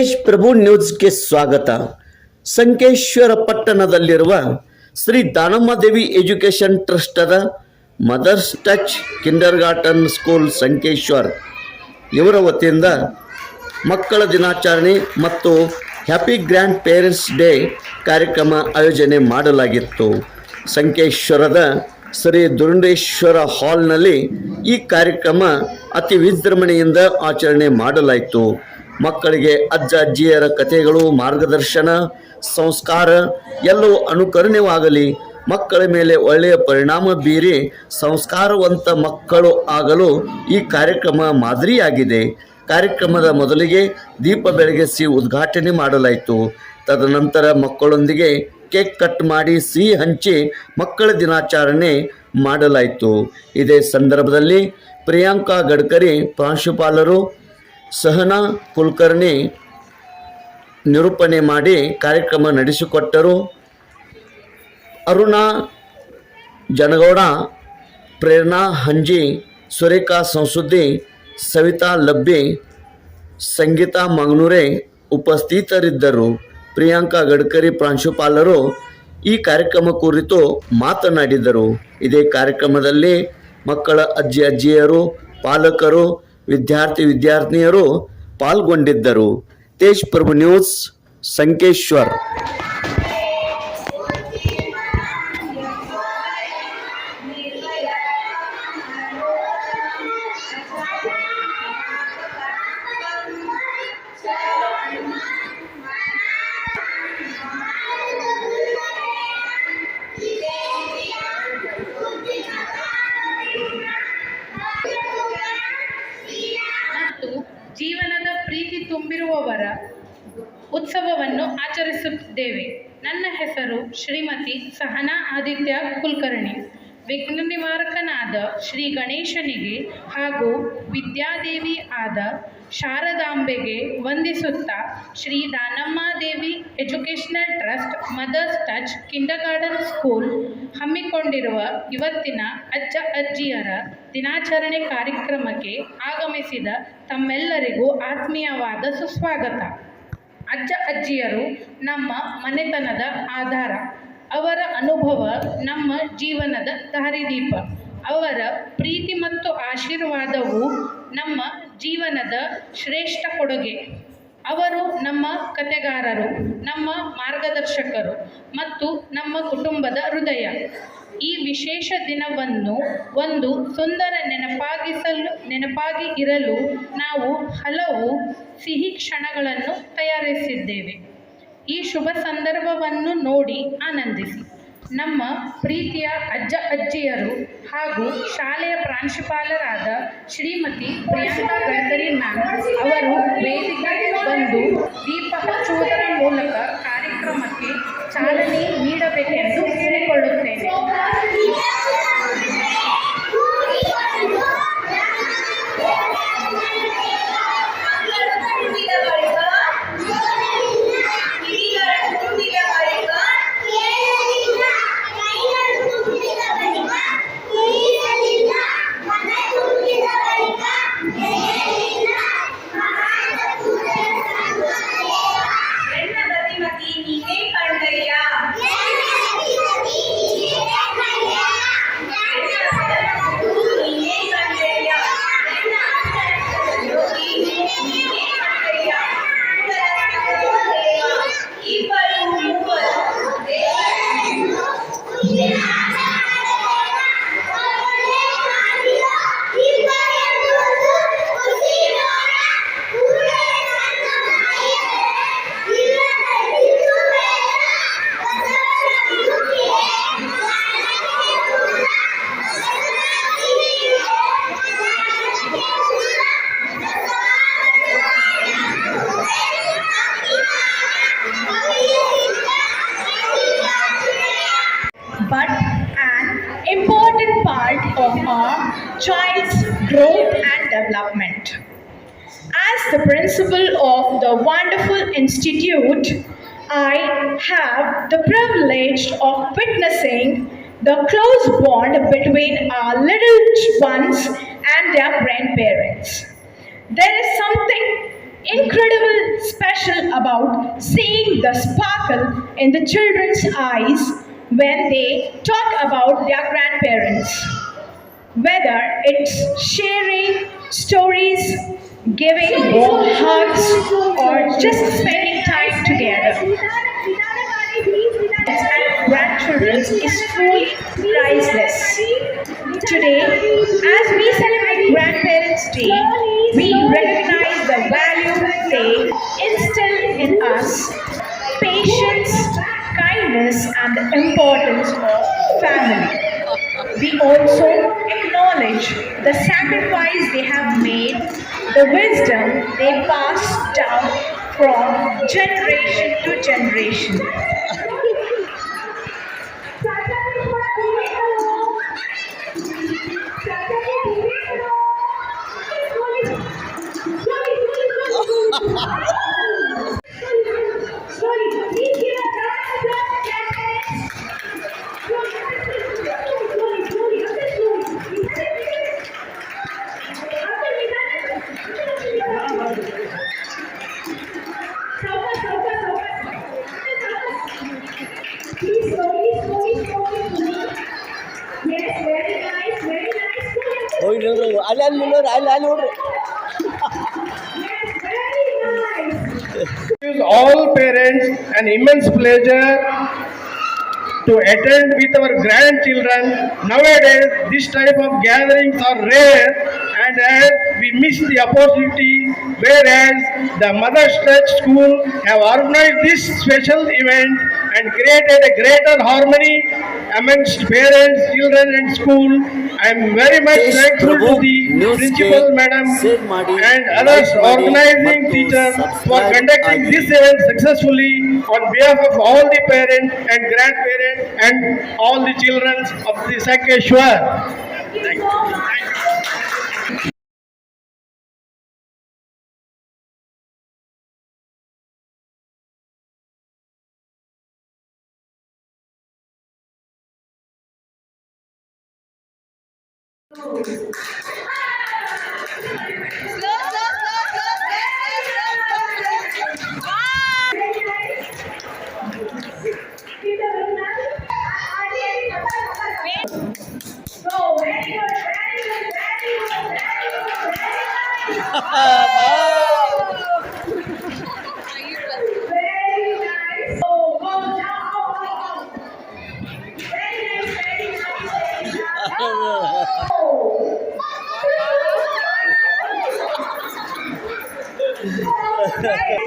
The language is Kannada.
ತೇಜ್ ಪ್ರಭು ನ್ಯೂಸ್ಗೆ ಸ್ವಾಗತ. ಸಂಕೇಶ್ವರ ಪಟ್ಟಣದಲ್ಲಿರುವ Shri Danammadevi education ಟ್ರಸ್ಟದ mother's touch kindergarten school Sankeshwar ಇವರ ವತಿಯಿಂದ ಮಕ್ಕಳ ದಿನಾಚರಣೆ ಮತ್ತು ಹ್ಯಾಪಿ ಗ್ರ್ಯಾಂಡ್ ಪೇರೆಂಟ್ಸ್ ಡೇ ಕಾರ್ಯಕ್ರಮ ಆಯೋಜನೆ ಮಾಡಲಾಗಿತ್ತು. ಸಂಕೇಶ್ವರದ ಶ್ರೀ ದುರುಂಡೇಶ್ವರ ಹಾಲ್ನಲ್ಲಿ ಈ ಕಾರ್ಯಕ್ರಮ ಅತಿ ವಿಜೃಂಭಣೆಯಿಂದ ಆಚರಣೆ ಮಾಡಲಾಯಿತು. ಮಕ್ಕಳಿಗೆ ಅಜ್ಜ, ಅಜ್ಜಿಯರ ಕಥೆಗಳು, ಮಾರ್ಗದರ್ಶನ, ಸಂಸ್ಕಾರ ಎಲ್ಲವೂ ಅನುಕರಣೆವಾಗಲಿ ಮಕ್ಕಳ ಮೇಲೆ ಒಳ್ಳೆಯ ಪರಿಣಾಮ ಬೀರಿ ಸಂಸ್ಕಾರವಂತ ಮಕ್ಕಳು ಆಗಲು ಈ ಕಾರ್ಯಕ್ರಮ ಮಾದರಿಯಾಗಿದೆ. ಕಾರ್ಯಕ್ರಮದ ಮೊದಲಿಗೆ ದೀಪ ಬೆಳಗಿಸಿ ಉದ್ಘಾಟನೆ ಮಾಡಲಾಯಿತು. ತದನಂತರ ಮಕ್ಕಳೊಂದಿಗೆ ಕೇಕ್ ಕಟ್ ಮಾಡಿ ಸಿಹಿ ಹಂಚಿ ಮಕ್ಕಳ ದಿನಾಚರಣೆ ಮಾಡಲಾಯಿತು. ಇದೇ ಸಂದರ್ಭದಲ್ಲಿ ಪ್ರಿಯಾಂಕಾ ಗಡ್ಕರಿ ಪ್ರಾಂಶುಪಾಲರು ಸಹನಾ ಕುಲಕರ್ಣಿ ನಿರೂಪಣೆ ಮಾಡಿ ಕಾರ್ಯಕ್ರಮ ನಡೆಸಿಕೊಟ್ಟರು. ಅರುಣಾ ಜನಗೌಡ, ಪ್ರೇರಣಾ ಹಂಜಿ, ಸುರೇಖಾ ಸಂಸುದ್ದಿ, ಸವಿತಾ ಲಬ್ಬಿ, ಸಂಗೀತಾ ಮಂಗ್ನೂರೆ ಉಪಸ್ಥಿತರಿದ್ದರು. ಪ್ರಿಯಾಂಕಾ ಗಡ್ಕರಿ, ಪ್ರಾಂಶುಪಾಲರು ಈ ಕಾರ್ಯಕ್ರಮ ಕುರಿತು ಮಾತನಾಡಿದರು. ಇದೇ ಕಾರ್ಯಕ್ರಮದಲ್ಲಿ ಮಕ್ಕಳ ಅಜ್ಜಿ, ಅಜ್ಜಿಯರು, ಪಾಲಕರು ವಿದ್ಯಾರ್ಥಿ ವಿದ್ಯಾರ್ಥಿನಿಯರು ಪಾಲ್ಗೊಂಡಿದ್ದರು ತೇಜ್ ಪ್ರಭು ನ್ಯೂಸ್ ಸಂಕೇಶ್ವರ್ ಮತ್ತು ತುಂಬಿರುವವರ ಉತ್ಸವವನ್ನು ಆಚರಿಸುತ್ತಿದ್ದೇವೆ ನನ್ನ ಹೆಸರು ಶ್ರೀಮತಿ ಸಹನಾ ಆದಿತ್ಯ ಕುಲಕರ್ಣಿ. ವಿಘ್ನ ನಿವಾರಕನಾದ ಶ್ರೀ ಗಣೇಶನಿಗೆ ಹಾಗೂ ವಿದ್ಯಾದೇವಿ ಆದ ಶಾರದಾಂಬೆಗೆ ವಂದಿಸುತ್ತಾ Shri Danammadevi educational trust mother's touch kindergarten school ಹಮ್ಮಿಕೊಂಡಿರುವ ಇವತ್ತಿನ ಅಜ್ಜ ಅಜ್ಜಿಯರ ದಿನಾಚರಣೆ ಕಾರ್ಯಕ್ರಮಕ್ಕೆ ಆಗಮಿಸಿದ ತಮ್ಮೆಲ್ಲರಿಗೂ ಆತ್ಮೀಯವಾದ ಸುಸ್ವಾಗತ. ಅಜ್ಜ ಅಜ್ಜಿಯರು ನಮ್ಮ ಮನೆತನದ ಆಧಾರ. ಅವರ ಅನುಭವ ನಮ್ಮ ಜೀವನದ ದಾರಿದೀಪ ಅವರ ಪ್ರೀತಿ ಮತ್ತು ಆಶೀರ್ವಾದವು ನಮ್ಮ ಜೀವನದ ಶ್ರೇಷ್ಠ ಕೊಡುಗೆ. ಅವರು ನಮ್ಮ ಕತೆಗಾರರು ನಮ್ಮ ಮಾರ್ಗದರ್ಶಕರು ಮತ್ತು ನಮ್ಮ ಕುಟುಂಬದ ಹೃದಯ. ಈ ವಿಶೇಷ ದಿನವನ್ನು ಒಂದು ಸುಂದರ ನೆನಪಾಗಿಸಲು, ನೆನಪಾಗಿ ಇರಲು ನಾವು ಹಲವು ಸಿಹಿ ಕ್ಷಣಗಳನ್ನು ತಯಾರಿಸಿದ್ದೇವೆ. ಈ ಶುಭ ಸಂದರ್ಭವನ್ನು ನೋಡಿ ಆನಂದಿಸಿ. ನಮ್ಮ ಪ್ರೀತಿಯ ಅಜ್ಜ ಅಜ್ಜಿಯರು ಹಾಗೂ ಶಾಲೆಯ ಪ್ರಾಂಶುಪಾಲರಾದ ಶ್ರೀಮತಿ ಪ್ರಿಯಾಂಕಾ ಗಡ್ಕರಿ ಮ್ಯಾಮ್ ಅವರು ವೇದಿಕೆಗೆ ಬಂದು ದೀಪ ಹಚ್ಚುವುದರ ಮೂಲಕ ಕಾರ್ಯಕ್ರಮಕ್ಕೆ ಚಾಲನೆ ನೀಡಬೇಕೆಂದು ಕೇಳಿಕೊಳ್ಳುತ್ತೇನೆ. Child's growth and development. As the principal of the wonderful institute, I have the privilege of witnessing the close bond between our little ones and their grandparents. There is something incredible, special about seeing the sparkle in the children's eyes when they talk about their grandparents. Whether it's sharing stories, giving hugs, or just spending time together. And grandchildren is truly priceless. Today, as we celebrate Grandparents' Day, we recognize the value they instill in us and the importance of family. We also acknowledge the sacrifice they have made, the wisdom they passed down from generation to generation. Yes, very nice, very nice. ಹೋಗಿ ನಿಲ್ರಿ ಅಲ್ಲಿ ಅಲ್ಲಿ ನಿಲ್ಲೋರಿ ಅಲ್ಲಿ ಅಲ್ಲಿ ನೋಡ್ರಿ Yes, very nice. gives all parents an immense pleasure to attend with our grandchildren. Nowadays, this type of gatherings are rare and uh, we miss the opportunity whereas the Mother's Touch School have organized this special event and created a greater harmony amongst parents, children and school. I am very much thankful to the principal madam and others organizing teachers for conducting this event successfully on behalf of all the parents and grandparents and all the children of the Sakeshwar. Bye. Bye.